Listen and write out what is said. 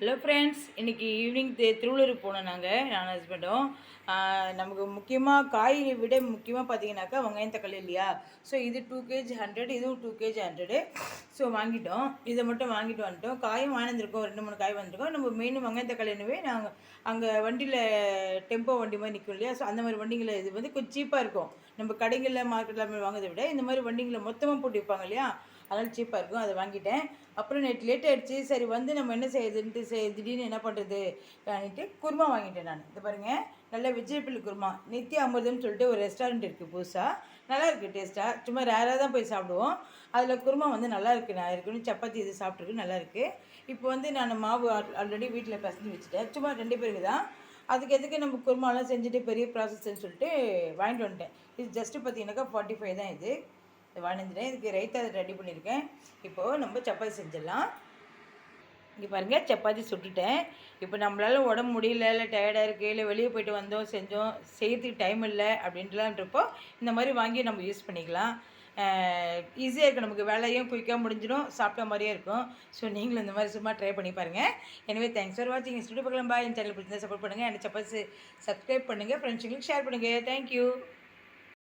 Hello friends இன்றைக்கி evening Tiruvallur போனோம் நாங்கள் நான் ஹஸ்பண்டும் நமக்கு முக்கியமாக காய் விட முக்கியமாக பார்த்தீங்கன்னாக்கா வெங்காயம் தக்காளி இல்லையா? ஸோ இது டூ கேஜி ஹண்ட்ரட் இதுவும் டூ கேஜி ஹண்ட்ரடு ஸோ வாங்கிட்டோம். இதை மட்டும் வாங்கிட்டு வந்துட்டோம். காயும் வாங்கியிருக்கோம் ரெண்டு மூணு காய் வந்திருக்கோம் நம்ம மெயின் வெங்காயம் தக்காளினவே நாங்கள் அங்கே வண்டியில் டெம்போ வண்டி மாதிரி நிற்கும் இல்லையா? ஸோ அந்த மாதிரி வண்டிங்களை இது வந்து கொஞ்சம் சீப்பாக இருக்கும். நம்ம கடைகளில் மார்க்கெட்டில் வாங்குறதை விட இந்த மாதிரி வண்டிங்களை மொத்தமாக போட்டு வைப்பாங்க இல்லையா? அதனால் சீப்பாக இருக்கும் அதை வாங்கிட்டேன். அப்புறம் நேற்று லேட் ஆகிடுச்சு சரி வந்து நம்ம என்ன செய்யுதுன்ட்டு செய் திடீர்னு என்ன பண்ணுறது வாங்கிட்டு குருமா வாங்கிட்டேன் நான். இது பாருங்கள் நல்ல வெஜிடபிள் குருமா. நித்திய அமிர்தம்னு சொல்லிட்டு ஒரு ரெஸ்டாரண்ட் இருக்குது புதுசாக நல்லா இருக்குது டேஸ்ட்டாக சும்மா ரேராக தான் போய் சாப்பிடுவோம். அதில் குருமா வந்து நல்லா இருக்குது நான் இருக்குன்னு சப்பாத்தி இது சாப்பிட்ருக்கு நல்லா இருக்குது இப்போ வந்து நான் மாவு ஆல்ரெடி வீட்டில் பசங்க வச்சுட்டேன். சும்மா ரெண்டு பேருக்கு தான். அதுக்கு எதுக்கு நம்ம குருமாலாம் செஞ்சுட்டு பெரிய ப்ராசஸ்ன்னு சொல்லிட்டு வாங்கிட்டு வந்துட்டேன். இது ஜஸ்ட்டு பார்த்தீங்கன்னாக்கா ஃபார்ட்டி ஃபைவ் தான் இது. வணஞ்சிட்டேன் இதுக்கு ரைத்தா ரெடி பண்ணியிருக்கேன். இப்போது நம்ம சப்பாத்தி செஞ்சிடலாம். இங்கே பாருங்கள் சப்பாத்தி சுட்டுட்டேன். இப்போ நம்மளால் உடம்பு முடியல இல்லை டயர்டாக இருக்குது இல்லை வெளியே போயிட்டு வந்தோம் செஞ்சோம் செய்யறதுக்கு டைம் இல்லை அப்படின்ட்டுலான்றப்போ இந்த மாதிரி வாங்கி நம்ம யூஸ் பண்ணிக்கலாம். ஈஸியாக இருக்கும் நமக்கு வேலையும் குயிக்காக முடிஞ்சிடும் சாப்பிட்ட மாதிரியே இருக்கும். ஸோ நீங்களும் இந்த மாதிரி சும்மா ட்ரை பண்ணி பாருங்கள் எனவே தேங்க்ஸ் ஃபார் வாட்சிங் ஸ்டுடியோ பார்க்கலாம் பாய் என் சேனல் பிடிச்சா சப்போர்ட் பண்ணுங்கள் எனக்கு சப்பாத்தி சப்ஸ்கிரைப் பண்ணுங்கள் ஃப்ரெண்ட்ஸுங்களுக்கு ஷேர் பண்ணுங்கள் தேங்க்யூ